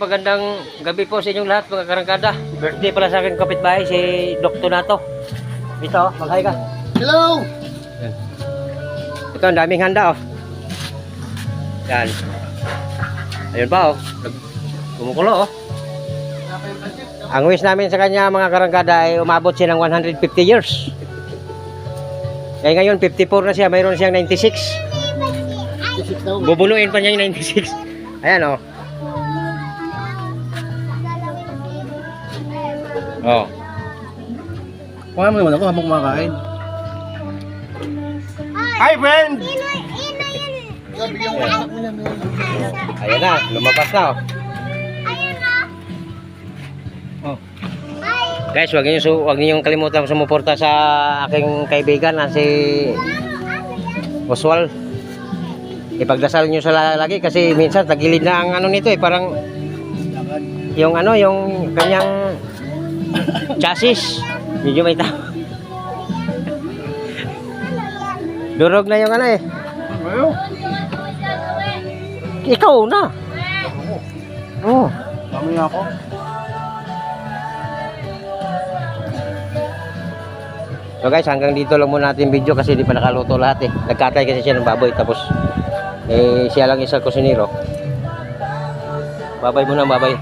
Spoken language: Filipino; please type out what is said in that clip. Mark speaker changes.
Speaker 1: Magandang gabi po sa inyong lahat mga karangkada. Birthday pala sa akin kapitbahay si Dr. Nato. Ito, mag-hi ka.
Speaker 2: Hello!
Speaker 1: Ito, ang daming handa oh. Yan. Ayun pa oh. Kumukulo oh. Ang wish namin sa kanya mga karangkada ay umabot siya ng 150 years. Eh ngayon 54 na siya, mayroon siyang 96.
Speaker 2: Isip daw.
Speaker 1: Bubuluin pa niya yung 96. Ayan oh. Oh.
Speaker 2: Kuha mo naman ako habang kumakain. Hi, friend!
Speaker 1: Ayan na, lumabas na oh.
Speaker 2: Oh.
Speaker 1: Guys, wag niyo su wag niyo kalimutan sumuporta sa aking kaibigan na si Oswald. Ipagdasal niyo sa la- lagi kasi minsan tagilid na ang ano nito eh, parang yung ano, yung kanyang chassis. Medyo may tao. Durog na yung ano eh. Ikaw na. Oh.
Speaker 2: kami ako.
Speaker 1: So guys, hanggang dito lang muna natin video kasi di pa nakaluto lahat eh. Nagkatay kasi siya ng baboy tapos eh siya lang isa kusinero. Babay muna, babay.